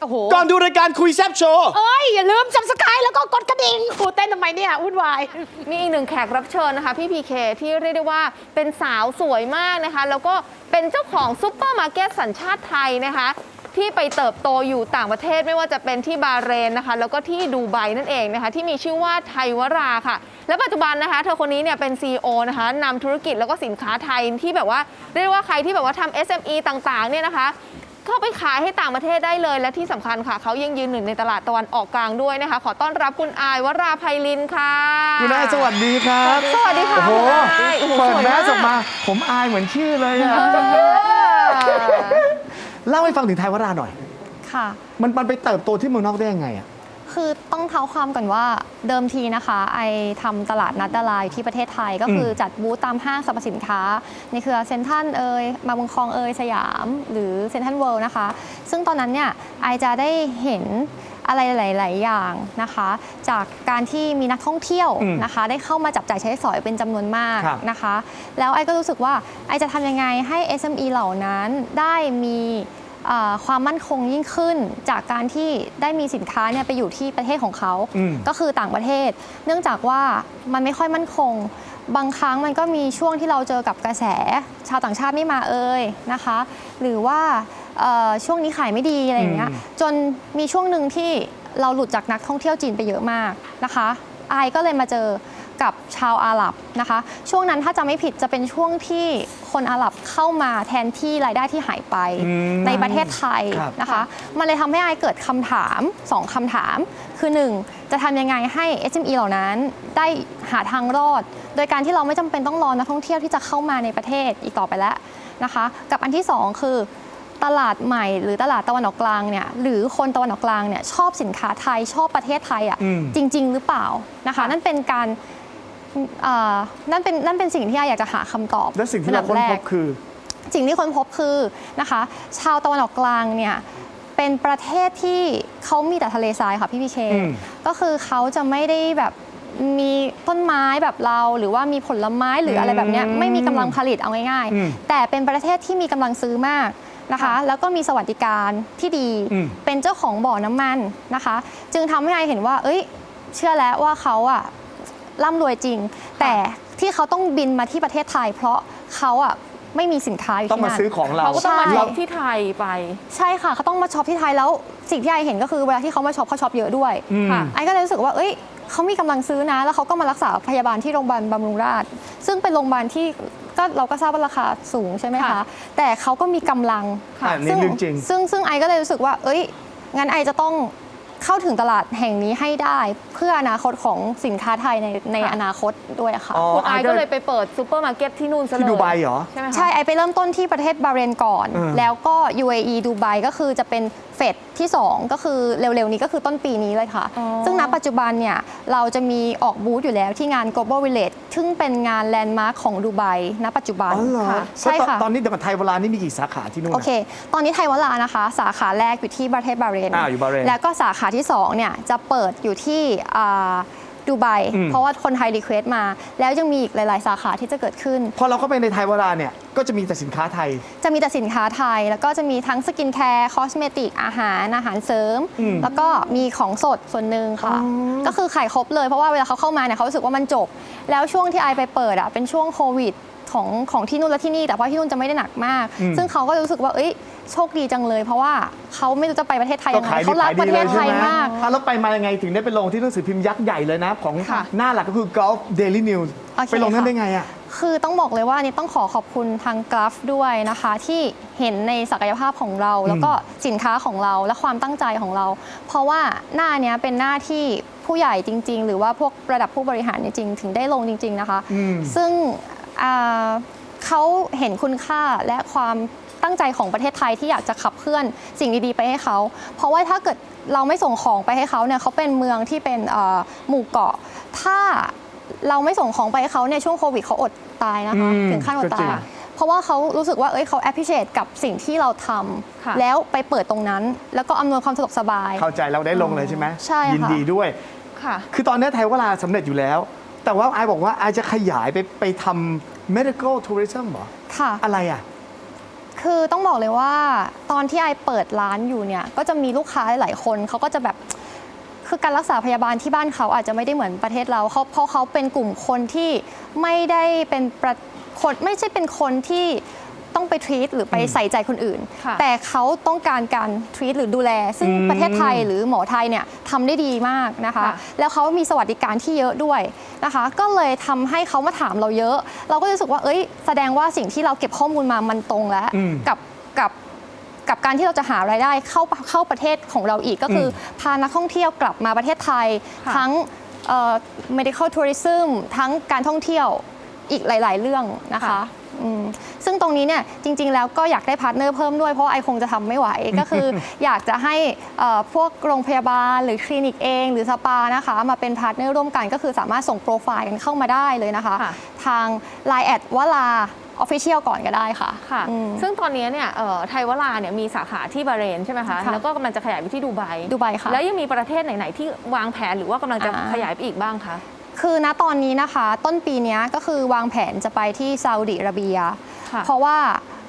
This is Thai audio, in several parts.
โอ้โหก่อนดูรายการคุยแซบโชว์ เอ้ย อย่าลืมจับสกายแล้วก็กดกระดิ่งกูเต้นทำไมเนี่ยวุ่นวาย มีอีกหนึ่งแขกรับเชิญนะคะ พี่พีเคที่เรียกได้ว่าเป็นสาวสวยมากนะคะ แล้วก็เป็นเจ้าของซุปเปอร์มาร์เก็ตสัญชาติไทยนะคะ ที่ไปเติบโตอยู่ต่างประเทศไม่ว่าจะเป็นที่บาห์เรนนะคะ แล้วก็ที่ดูไบนั่นเองนะคะ ที่มีชื่อว่าไทยวราค่ะ และปัจจุบันนะคะ เธอคนนี้เนี่ยเป็น CEO นะคะนำธุรกิจแล้วก็สินค้าไทยที่แบบว่าเรียกได้ว่าใครที่แบบว่าทำ SME ต่างๆเนี่ยนะคะ เข้าไปขายให้ต่างประเทศได้เลย และที่สำคัญค่ะ เขายังยืนหนึ่งในตลาดตะวันออกกลางด้วยนะคะ ขอต้อนรับคุณอายวราไพลินค่ะ คุณนายสวัสดีครับสวัสดีค่ะโอ้โหคุณอายโอ้โหเปิดสวยแมมากสออกมา ผมอายเหมือนชื่อเลยอะเล่าให้ฟังถึงไทยวราหน่อย ค่ะ มันมันไปเติบโตที่เมืองนอกได้ยังไงอะ คือต้องเท้าความก่อนว่าเดิมทีนะคะ ไอทำตลาดนัดดาราอยู่ที่ประเทศไทย ก็คือจัดบูธตามห้างสรรพสินค้าในเครือเซ็นทรัลเอยมาบุญคลองเอยสยาม หรือเซ็นทรัลเวิลด์นะคะ ซึ่งตอนนั้นเนี่ยไอจะได้เห็นอะไรหลาย ๆ อย่างนะคะ จากการที่มีนักท่องเที่ยวนะคะ ได้เข้ามาจับจ่ายใช้สอยเป็นจำนวนมากครับนะคะ แล้วไอก็รู้สึกว่าไอจะทำยังไงให้ SME เหล่านั้นได้มีเอ่อ ความมั่นคงยิ่งขึ้นจากการที่ได้มีสินค้าเนี่ยไปอยู่ที่ประเทศของเขาอืมก็คือต่างประเทศ เนื่องจากว่ามันไม่ค่อยมั่นคง บางครั้งมันก็มีช่วงที่เราเจอกับกระแส ชาวต่างชาติไม่มาเอ่ยนะคะ หรือว่าเอ่อช่วงนี้ขายไม่ดีอะไรอย่างเงี้ยอืมจนมีช่วงหนึ่งที่เราหลุดจากนักท่องเที่ยวจีนไปเยอะมากนะคะไอายก็เลยมาเจอ กับชาวอาหรับนะคะ ช่วงนั้นถ้าจำไม่ผิดจะเป็นช่วงที่คนอาหรับเข้ามาแทนที่รายได้ที่หายไปอืมในประเทศไทยครับนะคะ มันเลยทำให้ไอายเกิดคำถาม 2คำถาม คือ 1 จะทำยังไงให้ SME เหล่านั้นได้หาทางรอด โดยการที่เราไม่จำเป็นต้องรอนักท่องเที่ยวที่จะเข้ามาในประเทศอีกต่อไปแล้วนะคะ กับอันที่ 2 คือตลาดใหม่หรือตลาดตะวันออกกลางเนี่ยหรือคนตะวันออกกลางเนี่ยชอบสินค้าไทยชอบประเทศไทยอะอืมจริง ๆ หรือเปล่านะคะ นั่นเป็นการเอ่อนั่นเป็นนั่นเป็นสิ่งที่ไออยากจะหาคำตอบและสิ่งที่เราค้นพบคือ สิ่งที่ค้นพบคือนะคะชาวตะวันออกกลางเนี่ยเป็นประเทศที่เขามีแต่ทะเลทรายค่ะพี่พีเคอืม ก็คือเขาจะไม่ได้แบบมีต้นไม้แบบเราหรือว่ามีผลไม้หรืออะไรแบบเนี้ยอืมไม่มีกำลังผลิตเอาง่ายอืมๆแต่เป็นประเทศที่มีกำลังซื้อมากนะคะ แล้วก็มีสวัสดิการที่ดี อืม เป็นเจ้าของบ่อน้ำมันนะคะ จึงทำให้ไอเห็นว่า เอ้ย เชื่อแล้วว่าเขาอะ ร่ำรวยจริง แต่ที่เขาต้องบินมาที่ประเทศไทย เพราะเขาอะไม่มีสินค้าอยู่ต้องที่มานั่น ซื้อของเรา เขาก็ต้องมาใช่ ช็อปที่ไทยไป ใช่ค่ะเขาต้องมาช็อปที่ไทยแล้วสิ่งที่ไอเห็นก็คือเวลาที่เขามาช็อปเขาช็อปเยอะด้วย อืม ค่ะ ไอก็เลยรู้สึกว่า เอ้ย เขามีกำลังซื้อนะ แล้วเขาก็มารักษาพยาบาลที่โรงพยาบาลบำรุงราษฎร์ซึ่งเป็นโรงพยาบาลที่ก็เราก็ทราบว่าราคาสูงใช่ไหมคะค่ะแต่เขาก็มีกำลังอะนี่เรื่องจริง ซึ่งซึ่งไอก็เลยรู้สึกว่า เอ้ย งั้นไอจะต้อง เข้าถึงตลาดแห่งนี้ให้ได้เพื่ออนาคตของสินค้าไทยในในค่ะอนาคตด้วยค่ะ อ๋อคุณอายไอก็ก็เลยไปเปิดซูเปอร์มาร์เก็ตที่นู่นซะเลยที่ดูไบเหรอ ใช่ไหมคะ ใช่ไอไปเริ่มต้นที่ประเทศบาห์เรนก่อน เออ แล้วก็ UAE ดูไบก็คือจะเป็นเฟสที่ 2 ก็คือเร็วๆนี้ก็คือต้นปีนี้เลยค่ะ อ๋อ ซึ่งณปัจจุบันเนี่ย เราจะมีออกบูธอยู่แล้วที่งาน Global Village ซึ่งเป็นงานแลนด์มาร์คของดูไบณปัจจุบันอ๋อเหรอค่ะใช่แล้วตอนค่ะ ตอนนี้เดี๋ยวกับไทยวรานี่มีกี่สาขาที่นู่นโออะเค ตอนนี้ไทยวลานะคะ สาขาแรกอยู่ที่ประเทศบาห์เรน อ่าอยู่บาห์เรนแล้วก็สาขาที่2เนี่ยจะเปิดอยู่ที่อ่าดูไบอืมเพราะว่าคนไทยรีเควสต์มา แล้วยังมีอีกหลาย ๆ สาขาที่จะเกิดขึ้น พอเราเข้าไปในไทยวราเนี่ย ก็จะมีแต่สินค้าไทย จะมีแต่สินค้าไทย แล้วก็จะมีทั้งสกินแคร์คอสเมติกอาหารอาหารเสริมอืมแล้วก็มีของสดส่วนหนึ่งค่ะอ๋อก็คือขายครบเลยเพราะว่าเวลาเขาเข้ามาเนี่ยเขารู้สึกว่ามันจบ แล้วช่วงที่ไอไปเปิดอะเป็นช่วงโควิด ของของที่นู่นและที่นี่ แต่ว่าที่นู่นจะไม่ได้หนักมากอืมซึ่งเขาก็รู้สึกว่าเอ้ยโชคดีจังเลย เพราะว่าเขาไม่รู้จะไปประเทศไทยก็ยังไงขายดีเขารักขายปดีระเทเลยศไทใช่ยไหมมากอะแล้วไปมายังไงถึงได้ไปลงที่หนังสือพิมพ์ยักษ์ใหญ่เลยนะ ของค่ะหน้าหลักก็คือ Gulf Daily News โอเคไปลงนั่นค่ะได้ไงอะคือต้องบอกเลยว่านี่ต้องขอขอบคุณทางกราฟด้วยนะคะ ที่เห็นในศักยภาพของเรา แล้วก็สินค้าของเราและความตั้งใจของเรา เพราะว่าหน้าเนี้ยเป็นหน้าที่ผู้ใหญ่จริง ๆ หรือว่าพวกระดับผู้บริหารจริงๆถึงได้ลงจริง ๆนะคะอืมซึ่งอ่า เขาเห็นคุณค่าและความตั้งใจของประเทศไทยที่อยากจะขับเคลื่อนสิ่งดีๆไปให้เขา เพราะว่าถ้าเกิดเราไม่ส่งของไปให้เขาเนี่ยเขาเป็นเมืองที่เป็นเอ่อหมู่เกาะ ถ้าเราไม่ส่งของไปให้เขาเนี่ยช่วงโควิดเขาอดตายนะคะอืมถึงขั้นอดก็จริตางยเพราะว่าเขารู้สึกว่าเอ้ยเขา appreciate กับสิ่งที่เราทค่ะำแล้วไปเปิดตรงนั้น แล้วก็อำนวยความสะดวกสบาย เข้าใจเราได้ลงเลยใช่ไหมใช่ค่ะยินดีด้วย ค่ะ คือตอนนี้ไทยวราสำเร็จอยู่แล้ว แต่ว่าไอบอกว่าไอจะขยายไปไปทำ medical tourism เหรอ ค่ะ อะไรอะ คือต้องบอกเลยว่าตอนที่ไอเปิดร้านอยู่เนี่ย ก็จะมีลูกค้าหลายๆคน เขาก็จะแบบคือการรักษาพยาบาลที่บ้านเขาอาจจะไม่ได้เหมือนประเทศเราเขาเพราะเขาเป็นกลุ่มคนที่ไม่ได้เป็นประคนไม่ใช่เป็นคนที่ ต้องไปทรีตหรือไปใส่ใจคนอื่น ค่ะแต่เขาต้องการการทรีตหรือดูแล ซึ่งอืมประเทศไทยหรือหมอไทยเนี่ยทำได้ดีมากนะคะ ค่ะ แล้วเขามีสวัสดิการที่เยอะด้วยนะคะ ก็เลยทำให้เขามาถามเราเยอะ เราก็รู้สึกว่าเอ้ยแสดงว่าสิ่งที่เราเก็บข้อมูลมามันตรงแล้วอืมกับกับกับการที่เราจะหารายได้เข้าเข้าประเทศของเราอีกก็คืออพานักท่องเที่ยวกลับมาประเทศไทย ค่ะ ทั้งเอ่อ medical tourism ทั้งการท่องเที่ยวอีกหลาย ๆ เรื่องนะคะค่ะ อืมซึ่งตรงนี้เนี่ยจริง ๆ แล้วก็อยากได้พาร์ทเนอร์เพิ่มด้วยเพราะว่าไอคงจะทำไม่ไหว ก็คืออยากจะให้เอ่อพวกโรงพยาบาล หรือคลินิกเอง หรือสปานะคะ มาเป็นพาร์ทเนอร์ร่วมกัน ก็คือสามารถส่งโปรไฟล์กันเข้ามาได้เลยนะคะ ค่ะ ทาง Line แอดวลาออฟฟิเชียลก่อนก็ได้ค่ะค่ะ อืม ซึ่งตอนนี้เนี่ยเอ่อไทยวราเนี่ยมีสาขาที่บาห์เรนใช่ไหมคะ ค่ะ แล้วก็กำลังจะขยายไปที่ดูไบ ดูไบค่ะ แล้วยังมีประเทศไหน ๆ ที่วางแผนหรือว่ากำลังจะอ่า ขยายไปอีกบ้างคะ คือณตอนนี้นะคะ ต้นปีเนี้ยก็คือวางแผนจะไปที่ซาอุดิอาระเบียค่ะเพราะว่า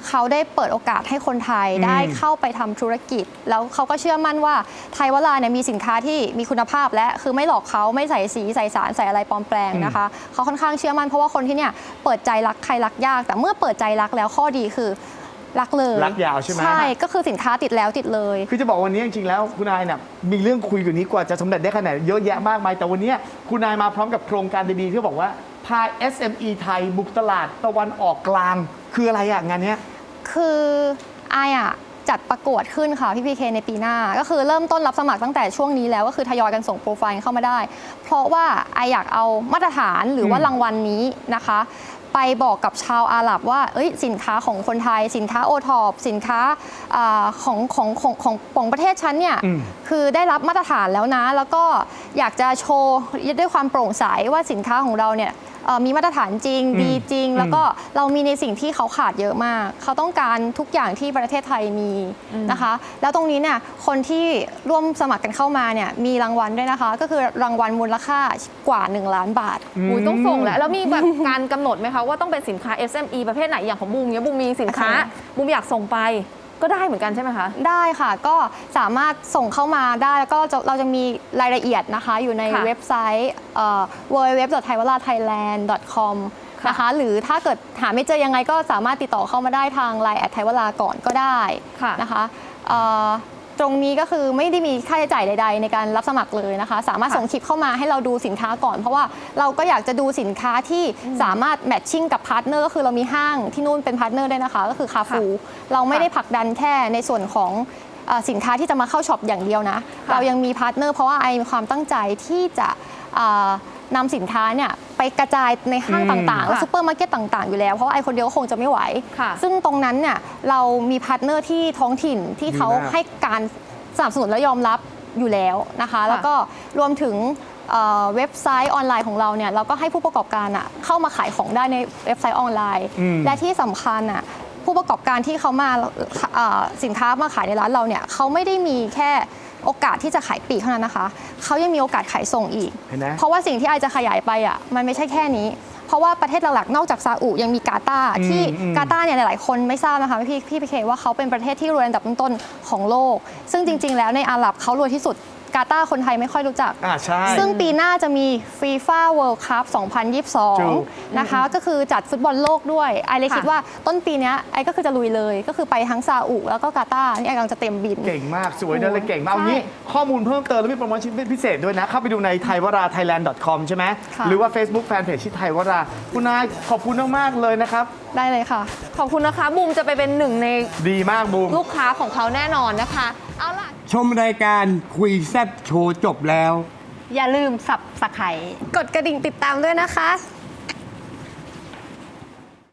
เขาได้เปิดโอกาสให้คนไทยอืมได้เข้าไปทำธุรกิจ แล้วเขาก็เชื่อมั่นว่าไทยวลาเนี่ยมีสินค้าที่มีคุณภาพและคือไม่หลอกเขาไม่ใส่สีใส่สารใส่อะไรปลอมแปลงนะคะเขาค่อนข้างเชื่อมั่นเพราะว่าคนที่เนี่ยเปิดใจรักใครรักยาก แต่เมื่อเปิดใจรักแล้วข้อดีคือ รักเลยรักยาวใช่ไหม ใช่ก็คือสินค้าติดแล้วติดเลย คือจะบอกวันนี้จริงๆแล้วคุณนายเนี่ยมีเรื่องคุยกว่านี้กว่าจะสำเร็จได้ขนาดเยอะแยะมากมาย แต่วันนี้คุณนายมาพร้อมกับโครงการดีๆที่บอกว่าพา SME ไทยบุกตลาดตะวันออกกลาง คืออะไรอะงานเนี้ย คือไออะจัดประกวดขึ้นค่ะพี่พีเคในปีหน้า ก็คือเริ่มต้นรับสมัครตั้งแต่ช่วงนี้แล้วก็คือทยอยกันส่งโปรไฟล์เข้ามาได้ เพราะว่าไออยากเอามาตรฐานหรือว่าอืม รางวัลนี้นะคะ ไปบอกกับชาวอาหรับว่าเอ้ยสินค้าของคนไทย สินค้าโอทอปสินค้าอาของของของของของประเทศฉันเนี่ย อืม คือได้รับมาตรฐานแล้วนะ แล้วก็อยากจะโชว์ด้วยความโปร่งใสว่าสินค้าของเราเนี่ย มีมาตรฐานจริงอืมดีจริงอืมแล้วก็เรามีในสิ่งที่เขาขาดเยอะมาก เขาต้องการทุกอย่างที่ประเทศไทยมีนะคะ แล้วตรงนี้เนี่ยคนที่ร่วมสมัครกันเข้ามาเนี่ยมีรางวัลด้วยนะคะ ก็คือรางวัลมูลค่ากว่า 1 ล้านบาทอุ้ยต้องส่งแหละแล้วมีแบบการกำหนดไหมคะว่าต้องเป็นสินค้า SME ประเภทไหนอย่างของบูมเนี้ยบูมมีสินค้าค่ะบูมอยากส่งไป ก็ได้เหมือนกันใช่ไหมคะ ได้ค่ะก็สามารถส่งเข้ามาได้แล้วก็จะเราจะมีรายละเอียดนะคะ อยู่ในค่ะเว็บไซต์ www.thaiwalathailand.com ค่ะ นะคะหรือถ้าเกิดหาไม่เจอยังไงก็สามารถติดต่อเข้ามาได้ทาง Line แอดไทยวลาก่อนก็ได้ค่ะ นะคะเอ่อ ตรงนี้ก็คือไม่ได้มีค่าใช้จ่ายใด ๆ ในการรับสมัครเลยนะคะ สามารถค่ะส่งคลิปเข้ามาให้เราดูสินค้าก่อน เพราะว่าเราก็อยากจะดูสินค้าที่สามารถแมทชิ่งกับพาร์ทเนอร์ก็คือเรามีห้างที่นู่นเป็นพาร์ทเนอร์ด้วยนะคะ ก็คือคาฟู เราไม่ได้ผลักดันแค่ในส่วนของเอ่อสินค้าที่จะมาเข้าช็อปอย่างเดียวนะค่ะเรายังมีพาร์ทเนอร์เพราะว่าไอมีความตั้งใจที่จะเอ่อนำสินค้าเนี่ย ไปกระจายในห้างอืมต่างๆ และค่ะซูเปอร์มาร์เก็ตต่าง ๆ อยู่แล้ว เพราะว่าไอคนเดียวก็คงจะไม่ไหวค่ะซึ่งตรงนั้นเนี่ยเรามีพาร์ทเนอร์ที่ท้องถิ่นที่เขาดีมากให้การสนับสนุนและยอมรับอยู่แล้วนะคะ แล้วก็รวมถึงเอ่อเว็บไซต์ออนไลน์ของเราเนี่ยเราก็ให้ผู้ประกอบการอะเข้ามาขายของได้ในเว็บไซต์ออนไลน์อืมและที่สำคัญอะผู้ประกอบการที่เขามาเอ่อสินค้ามาขายในร้านเราเนี่ยเขาไม่ได้มีแค่ โอกาสที่จะขายปลีกเท่านั้นนะคะ เขายังมีโอกาสขายส่งอีก เห็นไหม เพราะว่าสิ่งที่ไอจะขยายไปอะมันไม่ใช่แค่นี้ เพราะว่าประเทศหลักๆ นอกจากซาอุยังมีกาตาร์อืมที่อืม กาตาร์เนี่ยหลายๆ คนไม่ทราบนะคะพี่พี่พีเคว่าเขาเป็นประเทศที่รวยอันดับต้นๆของโลก ซึ่งจริง ๆ แล้วในอาหรับเขารวยที่สุด กาตาร์คนไทยไม่ค่อยรู้จัก อ่าใช่ ซึ่งปีหน้าจะมีฟีฟ่าเวิลด์คัพถูก 2022 นะคะ ก็คือจัดฟุตบอลโลกด้วย ไอเลยค่ะ คิดว่าต้นปีเนี้ยไอก็คือจะลุยเลย ก็คือไปทั้งซาอุแล้วก็กาตาร์นี่ไอกำลังจะเต็มบิน เก่งมากสวยเดินเลยเก่งมากใช่เอางี้ข้อมูลเพิ่มเติมแล้วมีโปรโมชั่นพิเศษด้วยนะ เข้าไปดูในไทยวรา thailand.com ใช่ไหมค่ะ หรือว่า Facebook Fanpage ที่ไทยวรา คุณนายขอบคุณมากๆเลยนะครับ ได้เลยค่ะ ขอบคุณนะคะบูมจะไปเป็นหนึ่งในดีมากบูม ลูกค้าของเขาแน่นอนนะคะ เอาล่ะ ชมรายการคุยแซบโชว์จบแล้ว อย่าลืมสับสไครกดกระดิ่งติดตามด้วยนะคะ